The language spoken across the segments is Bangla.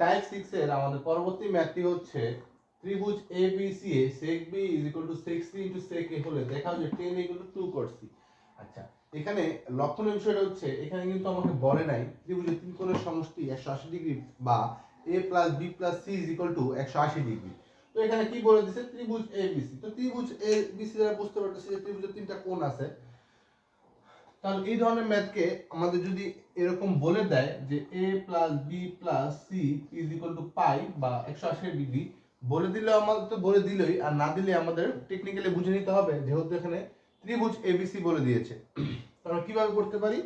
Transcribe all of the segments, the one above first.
টাইপ সিক্স এর আমাদের পরবর্তী ম্যাথটি হচ্ছে ত্রিভুজ A B C A sec B is equal to sec C into sec A হলে দেখা যায় tan equal to two C আচ্ছা এখানে লক্ষণীয় বিষয়টা হচ্ছে এখানে কিন্তু আমাকে বলে নাই ত্রিভুজের তিন কোণের সমষ্টি একশো আশি ডিগ্রি বা A plus B plus C is equal to একশো আশি ডিগ্রি তো এখানে কি বলে দিছে? ত্রিভুজ এ বি সি তো ত্রিভুজ এ বি সি দ্বারা বুঝতে পারতেছি যে ত্রিভুজের তিনটা কোণ আছে। তাহলে এই ধরনের ম্যাথকে আমাদের যদি এরকম বলে দেয় যে A plus B plus C is equal to pi বা একশো আশি ডিগ্রি। বলে দিলে আমাদের তো বলে দিলেই, আর না দিলে আমাদের টেকনিক্যালি বুঝে নিতে হবে, যেহেতু এখানে ত্রিভুজ এবিসি বলে দিয়েছে। তাহলে কীভাবে করতে পারি?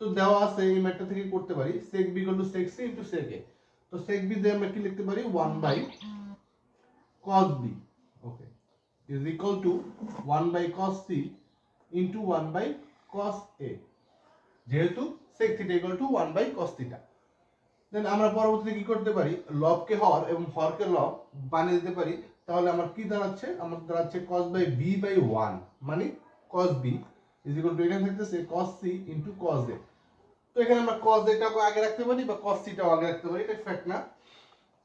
তো দেওয়া আছে এই ম্যাথটা থেকে করতে পারি। Sec B equal to sec C into sec A তো সেক বি দিয়ে আমরা কি লিখতে পারি? One by cos b okay is equal to 1 by cos c into 1 by cos a যেহেতু sec theta equal to 1 by cos theta. Then আমরা পরবর্তীতে কি করতে পারি? লবকে হর এবং হরকে লব বানিয়ে দিতে পারি। তাহলে আমার কি দাঁড়াচ্ছে? আমার দাঁড়াচ্ছে cos by b by 1 মানে cos b is equal to এখানে থাকতেছে cos c into cos a তো এখানে আমরা cos a টাকে আগে রাখতে পারি বা cos c টাও আগে রাখতে পারি, এটা ফ্যাক্ট না।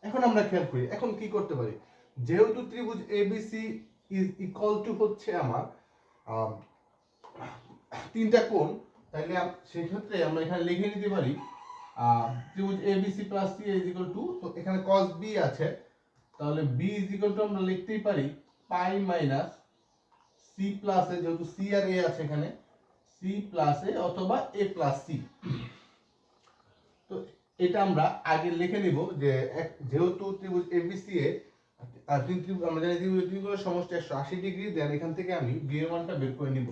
এখন আমরা খেয়াল করি, এখন কি করতে পারি? যেহেতু ত্রিভুজ এবিসি ইজ ইকুয়াল টু হচ্ছে আমার তিনটা কোণ তাইলে আম- সেই ক্ষেত্রে আমরা এখানে লিখে নিতে পারি ত্রিভুজ ABC plus C is equal to তো এখানে cos বি আছে, তাহলে বি ইজ ইকুয়াল টু আমরা লিখতেই পারি pi minus C plus A যেহেতু সি আর এ আছে এখানে সি প্লাস এ অথবা এ প্লাস সি তো এটা আমরা আগে লিখে নিব যে যেহেতু ত্রিভুজ এ আর তিন ত্রিভুজ, আমরা জানি ত্রিভুজ ত্রিভুজের সমষ্টি একশো আশি ডিগ্রি দেন এখান থেকে আমি বি এর মানটা বের করে নিব।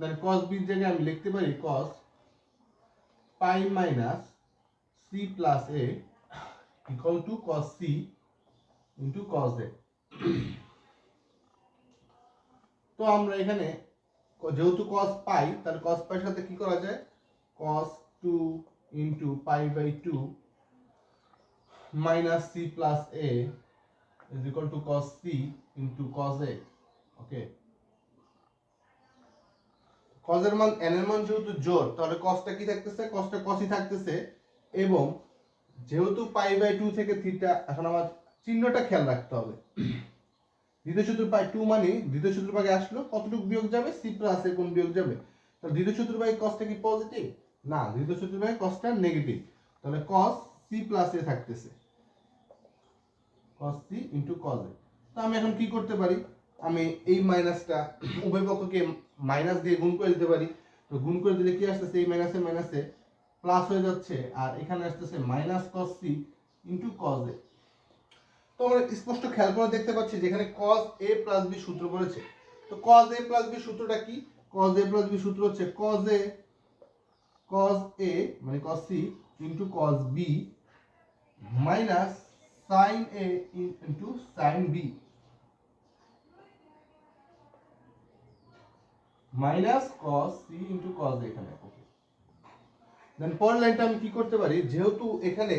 দেন cos বি জায়গায় আমি লিখতে পারি cos pi minus C plus A equal to cos C into cos A তো আমরা এখানে যেহেতু cos পাই তাহলে cos পাইয়ের সাথে কি করা যায়? cos two into pi by two minus C plus A is equal to cos c into cos a okay এর মান n এর মান যেহেতু জোর, তাহলে cosটা কি থাকতেছে? cosটা cosই থাকতেছে এবং যেহেতু পাই বাই টু থেকে থিটা এখন আমার চিহ্নটা খেয়াল রাখতে হবে। দ্বিতীয় চতুর্পাই টু মানে দ্বিতীয় চতুর্ভাগে আসলো, কতটুকু বিয়োগ যাবে? সি প্লাস এ কোন বিয়োগ যাবে। তাহলে দ্বিতীয় চতুর্ভাগে কসটা কি পজিটিভ না, দ্বিতীয় চতুর্ভাগে কসটা নেগেটিভ তাহলে কস সি প্লাস এ থাকতেছে। cos c into cos a তো আমি এখন কি করতে পারি? আমি এই মাইনাসটা উভয় পক্ষকে মাইনাস দিয়ে গুণ করে দিতে পারি। তো গুণ করে দিলে কি আসতেছে? এই মাইনাসে মাইনাসে প্লাস হয়ে যাচ্ছে আর এখানে আসতেছে minus cos c into cos a তো আমরা স্পষ্ট খেয়াল করে দেখতে পাচ্ছি যে এখানে cos a প্লাস b সূত্র পড়েছে। তো cos a প্লাস b সূত্রটা কি? cos a প্লাস b সূত্র হচ্ছে cos a cos a মানে cos c into cos b minus sin a into sin b minus cos c into a এখানে ওকে দেন পরের লাইনটা আমি কি করতে পারি? যেহেতু এখানে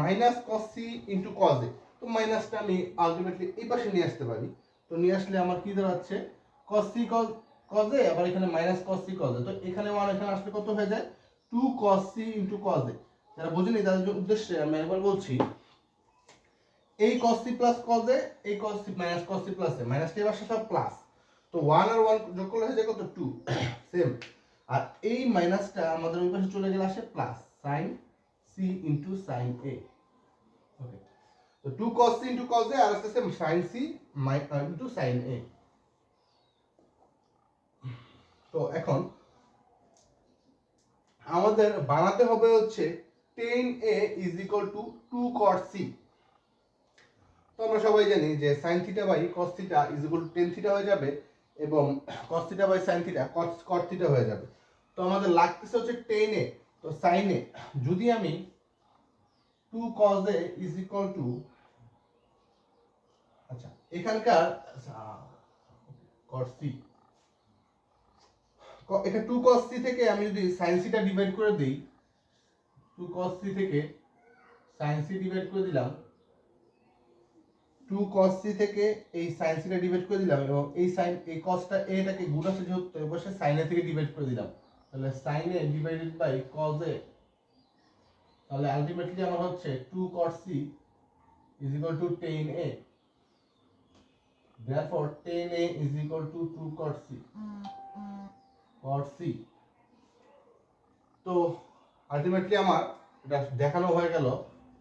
minus cos c into cos a তো মাইনাসটা আমি আলটিমেটলি এই পাশে নিয়ে আসতে পারি। তো নিয়ে আসলে আমার কি দাঁড়াচ্ছে? cos c cos cos a, আবার এখানে minus cos c cos a তো এখানে ওয়ান এখানে আসলে কত হয়ে যায়? Two cos c into cos a যারা বুঝেনি তাদের উদ্দেশ্যে আমি একবার বলছি, এই cos c plus cos a, এই cos c, minus cos c plus a minus টি আসছে সব প্লাস তো ওয়ান আর ওয়ান যোগ করলে হয়ে যায় কত? টু সেম আর এই মাইনাসটা আমাদের ওই পাশে চলে গেলে আসে plus sine C into sine A okay তো two cos C into cos a আর আসতেছে sine C into sine A তো এখন আমাদের বানাতে হবে হচ্ছে tan A is equal to two cot C তো আমরা সবাই জানি যে sine theta by cos theta is equal to tan theta হয়ে যাবে। এবং cos theta by sine theta cos cot theta হয়ে যাবে। তো আমাদের লাগতেছে হচ্ছে টেন এ, তো সাইন এ যদি আমি two cos A is equal to আচ্ছা এখানকার কট সি এটা টু কস সি থেকে আমি যদি সাইন সিটা ডিভাইড করে দিই টু কস সি থেকে সাইন সি ডিভাইড করে দিলাম টু কস সি থেকে এই সাইন সিটা ডিভাইড করে দিলাম এবং এই সাইন এই কসটা এটাকে গুণ আছে যেহেতু এ বসে সাইন এ থেকে ডিভাইড করে দিলাম। তাহলে sine A divided by cos A তাহলে আলটিমেটলি আমার হচ্ছে two cot C is equal to tan A therefore tan A is equal to two cot C cot C তো আলটিমেটলি আমার এটা দেখানো হয়ে গেল,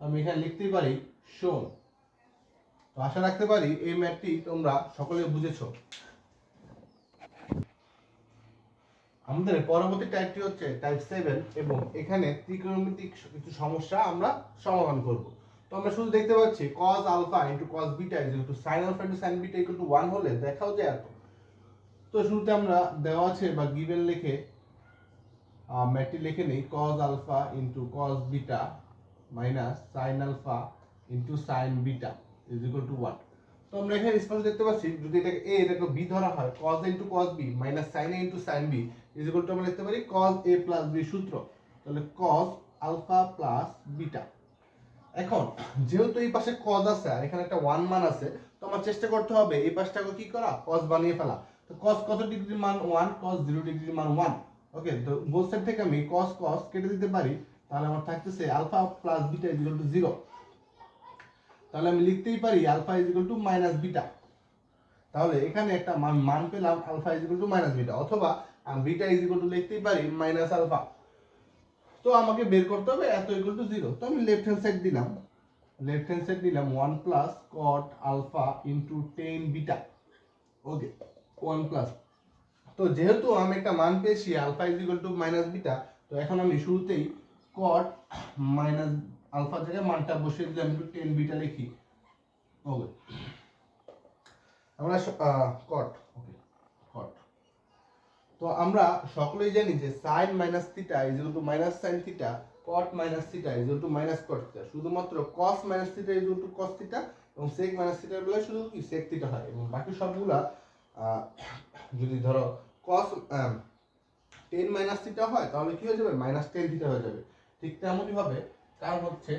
আমি এখানে লিখতেই পারি শোন তো আশা রাখতে পারি এই ম্যাথটি তোমরা সকলে বুঝেছ। আমাদের পরবর্তী টাইপটি হচ্ছে টাইপ সেভেন এবং এখানে ত্রিকোণমিতিক কিছু সমস্যা আমরা সমাধান করব। তো আমরা শুধু দেখতে পাচ্ছি cos alpha into cos beta is two sin alpha into sin beta equal to 1 হলে দেখাও যে এত। তো শুরুতে আমরা দেওয়া আছে বা গিভেন লিখে ম্যাটটি লিখে নেই, cos alpha into cos beta minus sin alpha into sin beta is equal to 1 তো আমরা এখানে স্পষ্ট দেখতে পাচ্ছি, যদি এটাকে a, এটাকে b ধরা হয়, cos a cos b minus sin a sin b is equal to আমরা লিখতে পারি cos a প্লাস b সূত্র। তাহলে cos আলফা প্লাস বিটা এখন, যেহেতু এই পাশে cos আছে আর এখানে একটা 1 মান আছে, তো আমার চেষ্টা করতে হবে এই পাশটাকে কি করা? cos বানিয়ে ফেলা। তো cos কত ডিগ্রির মান 1 cos 0 ডিগ্রির মান 1 ওকে তো বোথ সাইড থেকে আমি cos cos কেটে দিতে পারি, তাহলে আমার থাকতেছে alpha plus beta is equal to 0 তাহলে আমি লিখতেই পারি alpha is to minus beta তাহলে এখানে একটা মান মান পেলাম alpha is to minus beta অথবা আমি বিটা ইজ টু লিখতেই পারি মাইনাস আলফা তো আমাকে বের করতে হবে এত ইকুয়াল টু জিরো তো আমি লেফট হ্যান্ড সাইড দিলাম। লেফট হ্যান্ড সাইড দিলাম one plus cot alpha into tan beta okay one plus তো যেহেতু আমি একটা মান পেয়েছি alpha is to minus beta তো এখন আমি শুরুতেই কট মাইনাস আলফা থেকে মানটা বসিয়ে দিলাম একটু টেন বিটা লিখি। ওকে আমরা কট ওকে কট তো আমরা সকলেই জানি যে sine minus theta is to minus sine theta cot minus theta is to minus cot theta শুধুমাত্র cos minus theta is to cos theta এবং সেক মাইনাস থিটার বেলায় শুধু কি সেক থিটা হয় এবং বাকি সবগুলা যদি ধরো কস টেন মাইনাস থিটা হয় তাহলে কি হয়ে যাবে? মাইনাস টেন থিটা হয়ে যাবে। ঠিক তেমনই হবে কারণ হচ্ছে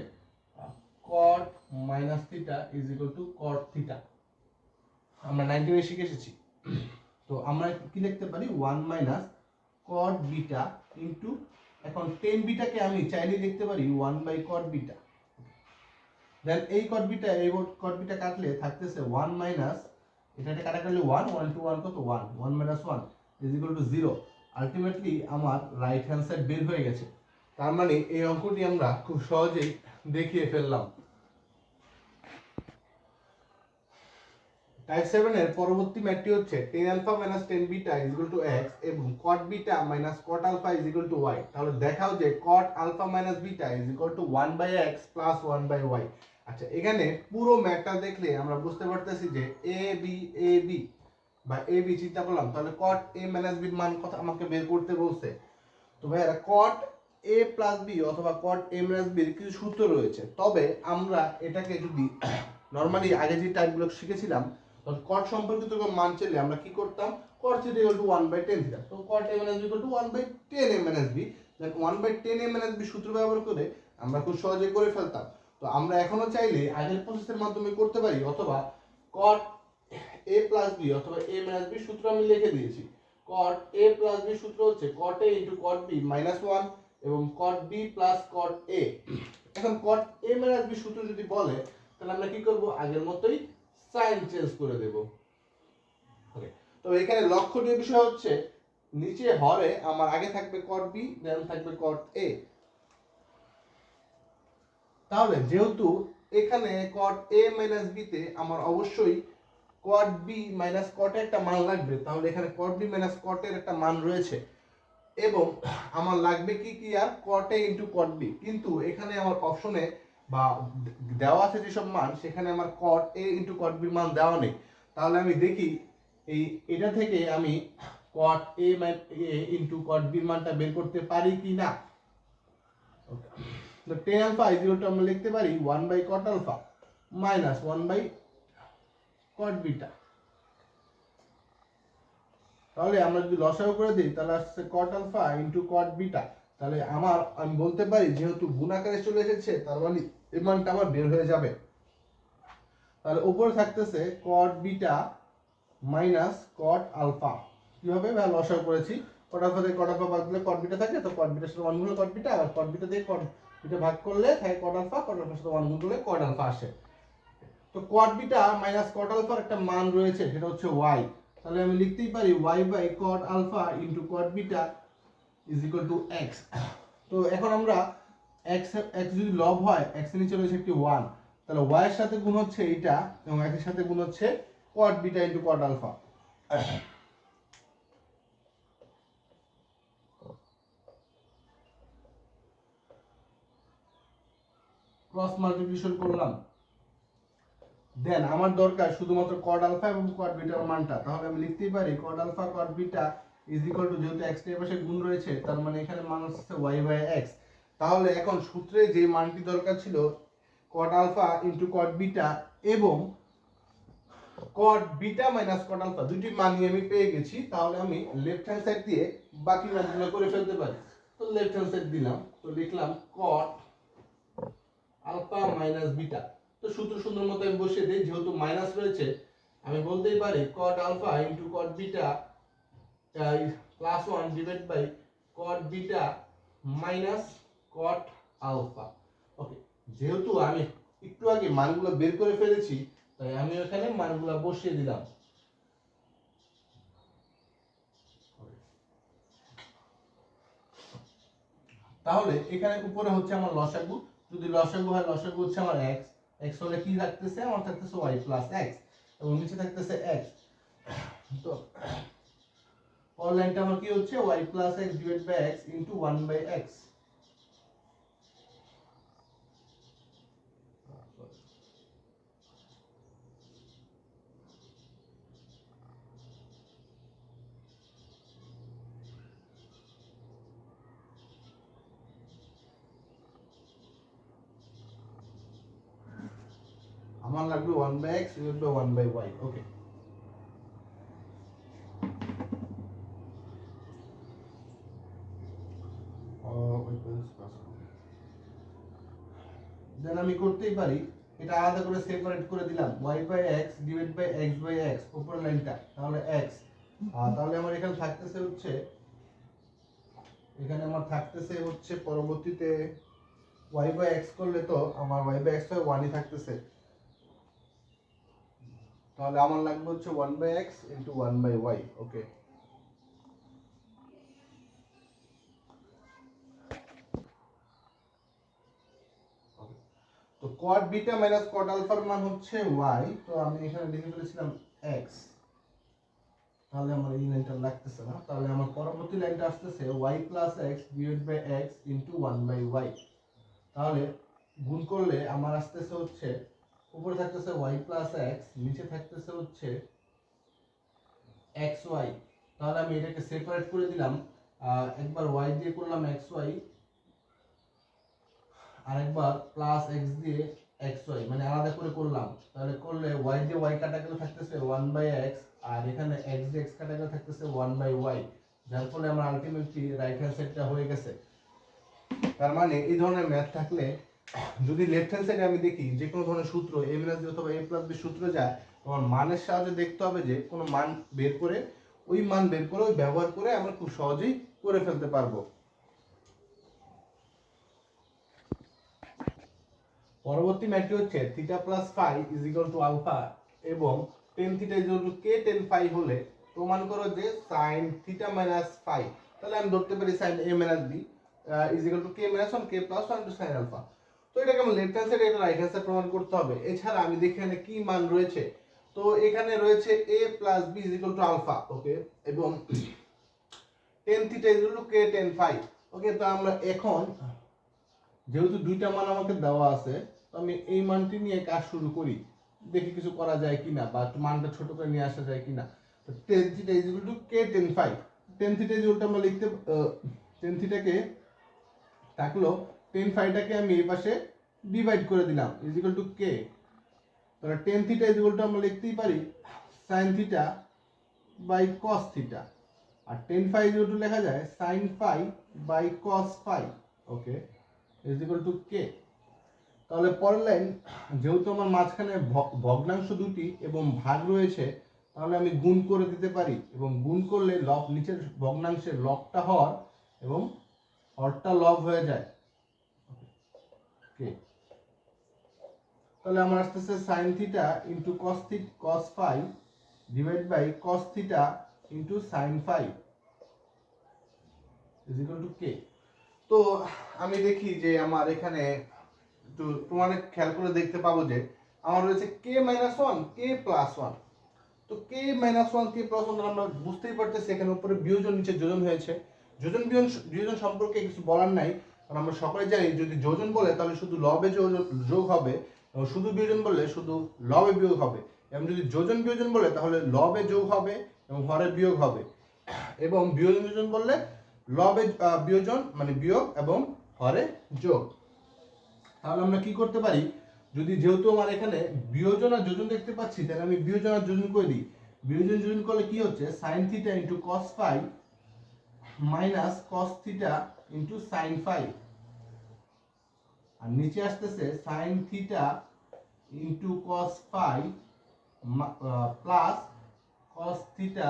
cot minus theta is equal to cot theta আমরা নাইনটি শিখে এসেছি। তো আমরা কি লিখতে পারি? One minus cot beta into এখন টেন বিটাকে আমি চাইলে লিখতে পারি one by cot beta then এই কট বিটা এই কট বিটা কাটলে থাকতেছে ওয়ান মাইনাস এটা এটা কাটা কাটলে ওয়ান ওয়ান টু ওয়ান কত? One one minus one is equal to zero ultimately আমার রাইট হ্যান্ড সাইড বের হয়ে গেছে। তার মানে এই অঙ্কটি আমরা খুব সহজেই দেখিয়ে ফেললাম। টাইপ সেভেন এর পরবর্তী ম্যাথটি হচ্ছে tan alpha minus tan beta is equal to X এবং cot beta minus cot alpha is equal to Y তাহলে দেখাও যে cot alpha minus beta is equal to one by X plus one by Y আচ্ছা এখানে পুরো ম্যাথটা দেখলে আমরা বুঝতে পারতেছি যে এ বি এ বি বা এ বি চিন্তা করলাম, তাহলে কট এ মাইনাস বির মান কথা আমাকে বের করতে বলছে। তো ভাইয়ারা কট এ প্লাস বি অথবা কট এ মাইনাস বির কিছু সূত্র রয়েছে। তবে আমরা এটাকে যদি নর্মালি আগে যে টাইপগুলো শিখেছিলাম কট সম্পর্কিত মান চাইলে আমরা কি করতাম? Cot theta equal to one by tan theta তো cot A minus B equal to one by tan A minus B then one by tan A minus B সূত্র ব্যবহার করে আমরা খুব সহজে করে ফেলতাম। তো আমরা এখনও চাইলে আগের প্রসেসের মাধ্যমে করতে পারি, অথবা কট এ প্লাস বি অথবা এ মাইনাস বি সূত্র আমি লিখে দিয়েছি। কট এ প্লাস বি সূত্র হচ্ছে cot A into cot B minus one এবং কট বি প্লাস কট এ এখন কট এ মাইনাস বি সূত্র যদি বলে, তাহলে আমরা কি করব? আগের মতোই সাইন চেঞ্জ করে দেব। ওকে তো এখানে লক্ষণীয় বিষয় হচ্ছে, নিচে হরে আমার আগে থাকবে কট বি দেন থাকবে কট এ তাহলে যেহেতু এখানে কট এ মাইনাস বি তে আমার অবশ্যই কট বি মাইনাস কটে একটা মান লাগবে, তাহলে এখানে কট বি মাইনাস কটের একটা মান রয়েছে। এবং আমার লাগবে কি কি আর কট ইন্টু কট বি কিন্তু এখানে আমার অপশনে বা দেওয়া আছে যেসব মান, সেখানে আমার কট এ ইন্টু কট বির মান দেওয়া নেই। তাহলে আমি দেখি, এই, এটা থেকে আমি কট এ এ ইন্টু কট বির মানটা বের করতে পারি কি না? তো tan alpha is equal to আমরা লিখতে পারি one by cot alpha minus one by cot beta তাহলে আমরা যদি লসাগু করে দিই, তাহলে আসছে cot alpha into cot beta তাহলে আমার, আমি বলতে পারি, যেহেতু গুণাকারে চলে এসেছে, তার মানে এই মানটা আমার বের হয়ে যাবে। তাহলে উপরে থাকতেছে cot beta minus cot alpha কীভাবে? বা লসাগু করেছি। কট আলফা থেকে কট আলফা বাদ দিলে কট বিটা থাকে, তো কট বিটার সাথে ওয়ান কট বিটা আর কট বিটা দিয়ে কট এটা ভাগ করলে থাকে কট আলফা কট আলফার সাথে ওয়ান করলে কট আলফা আসে। তো কট বিটা মাইনাস কট আলফার একটা মান রয়েছে, সেটা হচ্ছে ওয়াই তাহলে আমি লিখতেই পারি Y by cot alpha into cot beta is equal to X তো এখন আমরা এক্স এক্স যদি লব হয় এক্সের নিচে রয়েছে একটি ওয়ান তাহলে ওয়াই এর সাথে গুণ হচ্ছে এইটা এবং এক্সের সাথে গুণ হচ্ছে cot beta into cot alpha cross multiplication করলাম। দেন, আমার দরকার শুধুমাত্র কট আলফা এবং কট বিটার মানটা। তাহলে আমি লিখতেই পারি cot alpha cot beta is equal to যেহেতু এক্সের পাশে গুণ রয়েছে, তার মানে এখানে মান হচ্ছে ওয়াই বাই এক্স তাহলে এখন সূত্রে যে মানটি দরকার ছিল cot alpha into cot beta এবং cot beta minus cot alpha দুটি মানই আমি পেয়ে গেছি, তাহলে আমি লেফট হ্যান্ড সাইড দিয়ে বাকি মানগুলো করে ফেলতে পারি। তো লেফট হ্যান্ড সাইড দিলাম, তো লিখলাম কট আলফা মাইনাস বিটা তো সূত্র সুন্দর মতো আমি বসিয়ে দিই, যেহেতু মাইনাস রয়েছে, আমি বলতেই পারি cot alpha into cot beta plus one divide by cot beta minus cot alpha okay যেহেতু আমি একটু আগে মানগুলো বের করে ফেলেছি, তাই আমি ওখানে মানগুলো বসিয়ে দিলাম। তাহলে এখানে উপরে হচ্ছে আমার লসাগু, যদি লসাগু হয়, লসাগু হচ্ছে আমার এক্স এক্স হলে কি থাকতেছে? আমার থাকতেছে ওয়াই প্লাস এক্স এবং নিচে থাকতেছে এক্স তো অনলাইনটা আমার কি হচ্ছে? Y plus X divide by X into one by X 1 by x divided by 1 by y. Okay. Then আমি করতেই পারি এটা আলাদা করে সেপারেট করে দিলাম y by x divide by x by x উপরের লাইনটা তাহলে x আর তাহলে আমার এখানে থাকতেছে হচ্ছে এখানে আমার থাকতেছে হচ্ছে পরবর্তীতে y বাই x করলে তো আমার y বাই x হয় 1ই থাকতেছে তাহলে আমার লাগবে হচ্ছে one by x into 1 by y okay তো কট বিটা মাইনাস কট আলফার মান হচ্ছে y, তো আমি এখানে লিখে ফেলেছিলাম x তাহলে আমার এই লাইনটা লাগতেছে না। তাহলে আমার পরবর্তী লাইনটা আসতেছে y plus X divide by X into one by Y তাহলে গুণ করলে আমার আসতেছে হচ্ছে উপরে থাকতেছে y প্লাস এক্স নিচে থাকতেছে হচ্ছে এক্স ওয়াই তাহলে আমি এটাকে সেপারেট করে দিলাম একবার y দিয়ে করলাম এক্স ওয়াই আরেকবার প্লাস এক্স দিয়ে এক্স ওয়াই মানে আলাদা করে করলাম। তাহলে করলে ওয়াই দিয়ে ওয়াই কাটা গেলে থাকতেছে ওয়ান বাই এক্স আর এখানে এক্স দিয়ে এক্স কাটা গেলে থাকতেছে ওয়ান বাই ওয়াই যার ফলে আমার আলটিমেটলি রাইট হ্যান্ড সাইডটা হয়ে গেছে। তার মানে এই ধরনের ম্যাথ থাকলে যদি লেফট হ্যান্ড সাইডে আমি দেখি যে কোনো ধরনের সূত্র এ মাইনাস বি অথবা এ প্লাস বি সূত্র যায় তোমার মানের সাহায্যে দেখতে হবে যে কোনো মান বের করে, ওই মান বের করে, ওই ব্যবহার করে আমরা খুব সহজেই করে ফেলতে পারব। পরবর্তী ম্যাথটি হচ্ছে theta plus phi is equal to alpha এবং tan theta is to K tan phi হলে প্রমাণ করো যে সাইন থিটা মাইনাস ফাই তাহলে আমি ধরতে পারি sine A minus B is equal to K minus one K plus one to sine alpha তো এটাকে আমার লেফট হ্যান্ড সাইড এটা রাইট হ্যান্ড সাইড প্রমাণ করতে হবে। এছাড়া আমি দেখি এখানে কি মান রয়েছে। তো এখানে রয়েছে A plus B is equal to alpha okay এবং tan theta is to K tan phi okay তো আমরা এখন, যেহেতু দুইটা মান আমাকে দেওয়া আছে, তো আমি এই মানটি নিয়ে কাজ শুরু করি। দেখি কিছু করা যায় কিনা বা মানটা ছোট করে নিয়ে আসা যায় কিনা। তো tan theta is to K tan phi tan theta is আমরা লিখতে টেন থিটাকে থাকল টেন ফাইভটাকে আমি এই পাশে ডিভাইড করে দিলাম ইজ ইকুয়াল টু কে তাহলে tan theta is equal to আমরা লিখতেই পারি sine theta by cos theta R tan phi is to লেখা যায় sine phi by cos phi okay is equal to K তাহলে পরের লাইন যেহেতু আমার মাঝখানে ভগ্নাংশ দুটি এবং ভাগ রয়েছে, তাহলে আমি গুণ করে দিতে পারি এবং গুণ করলে লব নিচের ভগ্নাংশের লবটা হর এবং হরটা লব হয়ে যায়। কে তাহলে আমার আসতেছে sine theta into cos theta cos phi divide by cos theta into sine phi is to K তো আমি দেখি যে আমার এখানে একটু প্রমাণে খেয়াল করে দেখতে পাবো যে আমার রয়েছে K minus one K plus one তো K minus one K plus one আমরা বুঝতেই পারতেছি এখানে উপরে বিয়োজন নিচে যোজন হয়েছে। যোজন বিয়োজন সম্পর্কে কিছু বলার নাই। কারণ আমরা সকলে জানি, যদি যোজন বলে, তাহলে শুধু লবে যোগ- হবে। এবং শুধু বিয়োজন বললে, শুধু লবে বিয়োগ হবে। এবং যদি যোজন বিয়োজন বলে, তাহলে লবে যোগ হবে এবং হরে বিয়োগ হবে। এবং বিয়োজন যোজন বললে, লবে বিয়োজন মানে বিয়োগ এবং হরে যোগ। তাহলে আমরা কি করতে পারি? যদি যেহেতু আমার এখানে বিয়োজন আর যোজন দেখতে পাচ্ছি, তাহলে আমি বিয়োজন আর যোজন করে দিই। বিয়োজন যোজন করলে কি হচ্ছে? Sine theta into cos phi minus cos theta into sine phi আর নিচে আসতেছে sine theta into cos phi plus cos theta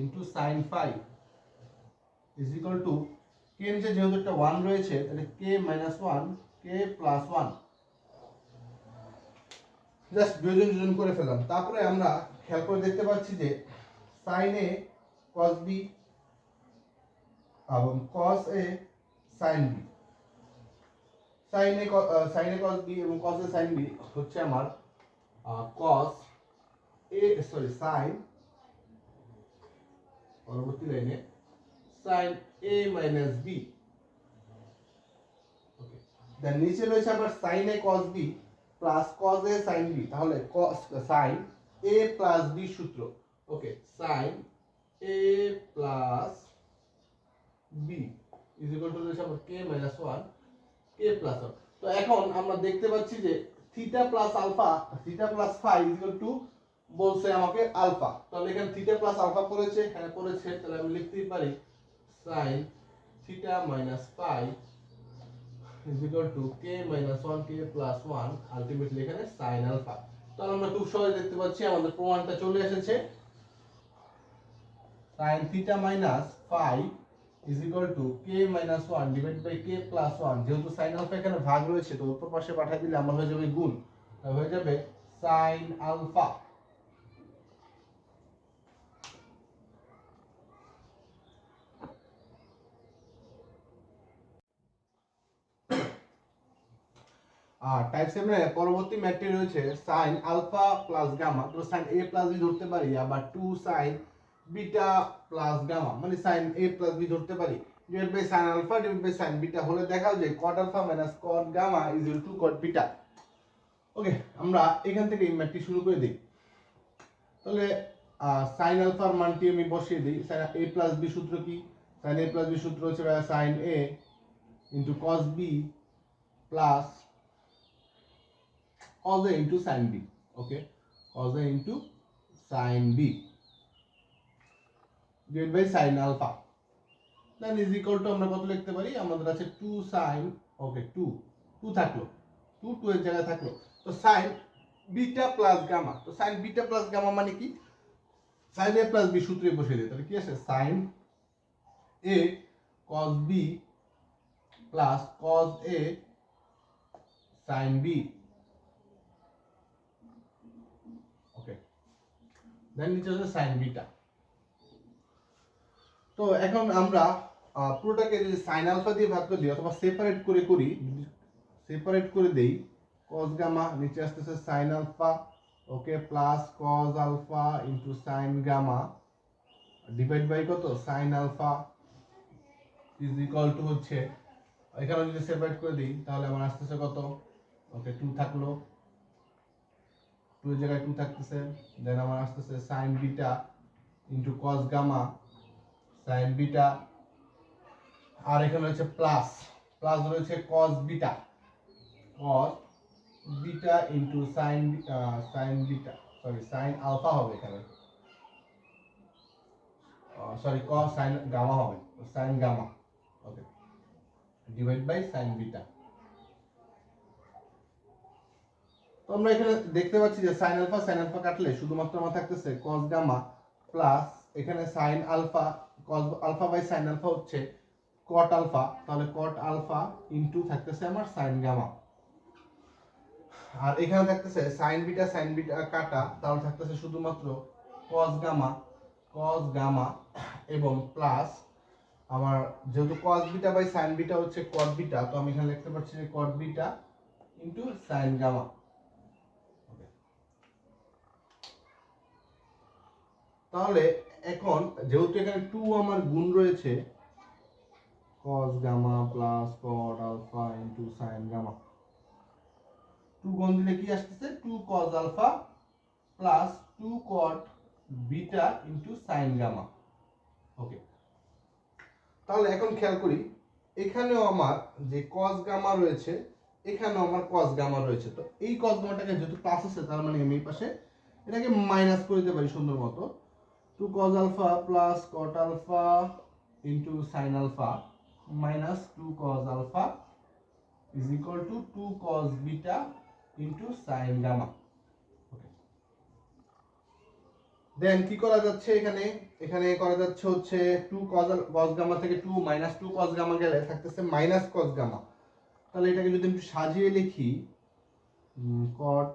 into sine phi is equal to K নিচে যেহেতু একটা ওয়ান রয়েছে, তাহলে K minus one K plus one just বিয়োজন যোজন করে ফেললাম। তারপরে আমরা খেয়াল করে দেখতে পাচ্ছি যে সাইন কস বি এবং cos A sine B sine A sine A cos B এবং কস এ সাইন বি হচ্ছে আমার কস এ সরি সাইন পরবর্তী লাইনে sine A minus B then নিচে রয়েছে আবার sine A cos B plus cos A sine B তাহলে cos sine A plus B সূত্র। Okay sine A plus B is equal to রয়েছে আমার K minus one K plus one তো এখন আমরা দেখতে পাচ্ছি যে theta plus alpha theta plus phi is equal to বলছে আমাকে আলফা তাহলে এখানে থিটা প্লাস আলফা পড়েছে হ্যাঁ পড়েছে, তাহলে আমি লিখতেই পারি sine theta minus phi is equal to k minus 1 k plus 1 ultimately এখানে sin আলফা তাহলে আমরা খুব সহজে দেখতে পাচ্ছি আমাদের প্রমাণটা চলে এসেছে। sin theta minus 5 is equal to k minus 1 divided by k plus 1 যেহেতু sin আলফা এখানে ভাগ রয়েছে, তো উপর পাশে পাঠিয়ে দিলে আমার হয়ে যাবে গুণ হয়ে যাবে sin আলফা আর টাইপ সেভেন পরবর্তী ম্যাটটি রয়েছে সাইন আলফা প্লাস গামা তো সাইন এ প্লাস বি ধরতে পারি, আবার two sine beta plus gamma মানে সাইন এ প্লাস বি ধরতে পারি। Divide by sine alpha divide by sine beta হলে দেখাও যে cot alpha minus cot gamma is equal to cot beta okay আমরা এখান থেকে এই ম্যাটটি শুরু করে দিই। তাহলে সাইন আলফার মানটি আমি বসিয়ে দিই। সাইন এ প্লাস বি সূত্র কি? সাইন এ প্লাস বি সূত্র হচ্ছে sine A into cos B plus cos A into sin B. Okay, cos A into sin B divided by sin alpha. Then is equal to আমরা কত লিখতে পারি? আমাদের আছে 2 sin ওকে 2 2 থাকল। 2 2 এর জায়গায় থাকল। তো sin বিটা প্লাস গামা তো sin বিটা প্লাস গামা মানে কি? sin A প্লাস B সূত্রে বসিয়ে দিই। তাহলে কি আছে? sin A cos B plus cos A sin B okay then নিচে হচ্ছে সাইন বিটা তো এখন আমরা পুরোটাকে যদি সাইন আলফা দিয়ে ভাগ করে দিই অথবা সেপারেট করে করি সেপারেট করে দেই কস গামা নিচে আসতেছে sine alpha okay plus cos alpha into sine gamma divide by কত? Sine alpha is equal to হচ্ছে এখানে যদি সেপারেট করে দিই, তাহলে আমার আসতেছে কত? ওকে টু থাকল। টু জায়গায় টু থাকতেছে দেন আমার আসতেছে sine beta into cos gamma sine beta আর এখানে হচ্ছে প্লাস প্লাস রয়েছে cos beta cos beta into sine sine beta sorry sine alpha হবে এখানে। সরি কস সাইন গামা হবে sine gamma okay divide by sine beta তো আমরা এখানে দেখতে পাচ্ছি যে সাইন আলফা সাইন আলফা কাটলে শুধুমাত্র আমার থাকতেছে কস গামা প্লাস এখানে sine alpha cos alpha by sine alpha হচ্ছে কট আলফা তাহলে কট আলফা ইনটু থাকতেছে আমার সাইন গামা আর এখানে থাকতেছে সাইন বিটা সাইন বিটা কাটা, তাহলে থাকতেছে শুধুমাত্র কস গামা কস গামা এবং প্লাস আমার যেহেতু cos beta by sine beta হচ্ছে কট বিটা তো আমি এখানে লিখতে পারছি যে cot beta into sine gamma তাহলে এখন যেহেতু এখানে টু আমার গুণ রয়েছে, cos gamma plus cot alpha into sin gamma two গুণ দিলে কি আসতেছে? Two cos alpha plus two cot beta into sin gamma okay তাহলে এখন খেয়াল করি, এখানেও আমার যে cos গামা রয়েছে, এখানেও আমার cos গামা রয়েছে। তো এই cos গামাটাকে যেহেতু প্লাস আছে, তার মানে আমি এই পাশে এটাকে মাইনাস করে দিতে পারি সুন্দর মতো। Two cos alpha plus cot alpha into sin alpha minus 2 cos alpha is equal to 2 cos beta into sin gamma then কি করা যাচ্ছে এখানে এখানে করা যাচ্ছে হচ্ছে 2 cos al- cos gamma থেকে 2 minus 2 cos gamma গেলে থাকতেছে minus cos gamma তাহলে এটাকে যদি একটু সাজিয়ে লিখি cot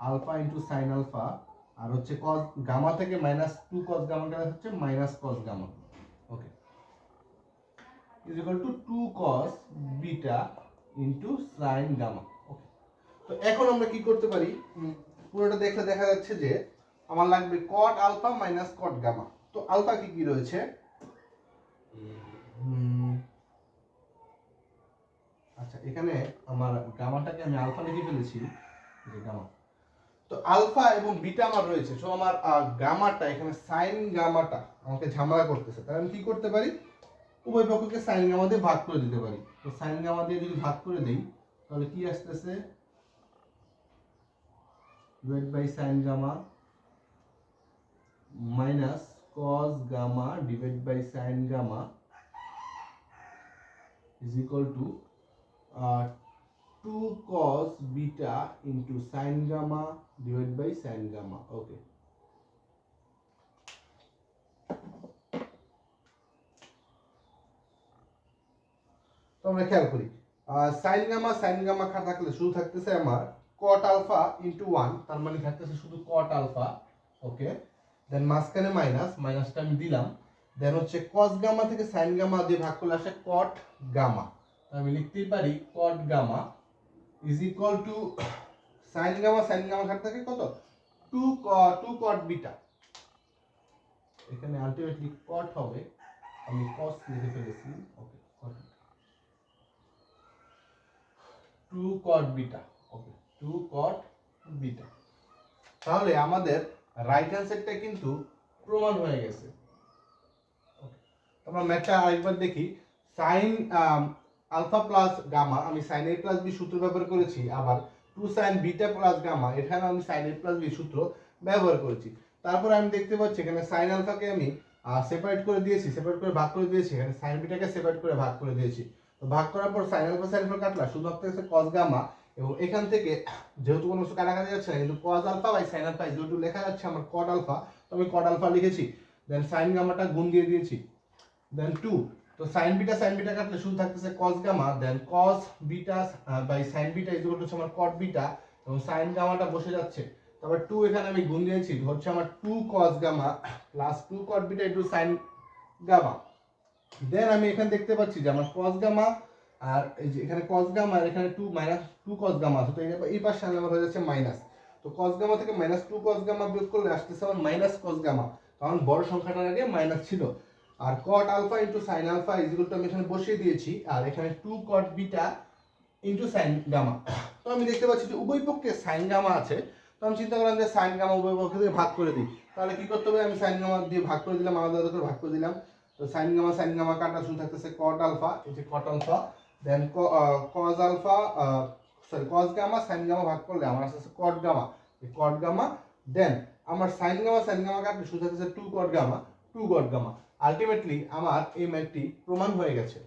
alpha into sin alpha আর হচ্ছে cos গামা থেকে 2 cos gamma গেলে হচ্ছে minus cos gamma okay is equal to 2 cos beta into sin gamma okay তো এখন আমরা কি করতে পারি? পুরোটা দেখলে দেখা যাচ্ছে যে আমার লাগবে cot alpha minus cot gamma তো আলফা কি কি রয়েছে? আচ্ছা এখানে আমার গামাটাকে আমি আলফা লিখে ফেলেছি, যে গামা তো আলফা এবং বিটা আমার রয়েছে সো আমার গামাটা এখানে সাইন গামাটা আমাকে ঝামেলা করতেছে। তাহলে আমি কি করতে পারি? উভয় পক্ষকে সাইন গামা দিয়ে ভাগ করে দিতে পারি। তো সাইন গামা দিয়ে যদি ভাগ করে দেই তাহলে কি আসতেছে? Divide by sine gamma minus cos gamma divide by sine gamma equal to uh, 2 cos beta into sin gamma divided by sin gamma. Okay. আমরা খেয়াল করি সাইন গামা সাইন গামা খা থাকলে শুধু থাকতেছে আমার কট আলফা ইন্টু ওয়ান তার মানে থাকতেছে শুধু কট আলফা ওকে দেন মাঝখানে মাইনাস মাইনাসটা আমি দিলাম। দেন হচ্ছে কস গামা থেকে সাইন গামা দিয়ে ভাগ করলে আসে কট গামা আমি লিখতেই পারি cot gamma is equal to sine gamma sine gamma ঘাট থাকে কত? টু টু কট বিটা এখানে আলটিমেটলি কট হবে। আমি কস লিখে ফেলেছি। Okay cot two cot beta okay two cot beta তাহলে আমাদের রাইট হ্যান্ড সাইডটা কিন্তু প্রমাণ হয়ে গেছে। আমরা ম্যাথটা আরেকবার দেখি। সাইন আলফা প্লাস গামা, আমি সাইন এ প্লাস বি সূত্র ব্যবহার করেছি, আবার two sine beta plus gamma, এখানে আমি সাইন এ প্লাস বি সূত্র ব্যবহার করেছি। তারপরে আমি দেখতে পাচ্ছি এখানে সাইন আলফাকে আমি সেপারেট করে দিয়েছি সেপারেট করে ভাগ করে দিয়েছি, এখানে সাইন বিটাকে সেপারেট করে ভাগ করে দিয়েছি। তো ভাগ করার পর সাইন আলফা সাইন আলফা কাটলা শুধু থাকতেছে কস গামা, এবং এখান থেকে যেহেতু কোনো কিছু কাটাকাটি যাচ্ছে না, কিন্তু cos alpha by sine alpha যেহেতু লেখা যাচ্ছে আমার কট আলফা, তো আমি কট আলফা লিখেছি দেন সাইন গামাটা গুণ দিয়ে দিয়েছি দেন টু তো সাইন বিটা সাইন বিটা কাটলে শুধু থাকতেছে cos gamma then cos beta by sine beta is হচ্ছে আমার কট বিটা এবং সাইন গামাটা বসে যাচ্ছে। তারপর টু এখানে আমি গুণ দিয়েছি হচ্ছে আমার two cos gamma plus two cot beta into sine gamma then আমি এখানে দেখতে পাচ্ছি যে আমার কস গামা আর এই যে এখানে কস গামা আর এখানে two minus two cos gamma আছে, তো এই- এই পাশে আমার হয়ে যাচ্ছে মাইনাস তো কস গামা থেকে মাইনাস টু কস গামা বিয়োগ করলে আসতেছে আমার মাইনাস কস গামা কারণ বড় সংখ্যাটার আগে মাইনাস ছিল। আর cot alpha into sine alpha equal two আমি এখানে বসিয়ে দিয়েছি, আর এখানে two cot beta into sine gamma তো আমি দেখতে পাচ্ছি যে উভয় পক্ষে সাইন গামা আছে। তো আমি চিন্তা করলাম যে সাইন গামা উভয় পক্ষে থেকে ভাগ করে দিই। তাহলে কি করতে হবে? আমি সাইন গামা দিয়ে ভাগ করে দিলাম, আলাদা আলাদা করে ভাগ করে দিলাম। তো সাইন গামা সাইন গামা কাটা শুরু থাকতেছে কট আলফা এই যে cot alpha then cos alpha sorry cos gamma sine gamma ভাগ করলে আমার আসতেছে কট গামা কট গামা দেন আমার সাইন গামা সাইন গামা কাটলে শুরু থাকতেছে two cot gamma two cot gamma ultimately আমার এই ম্যাথটি প্রমাণ হয়ে গেছে।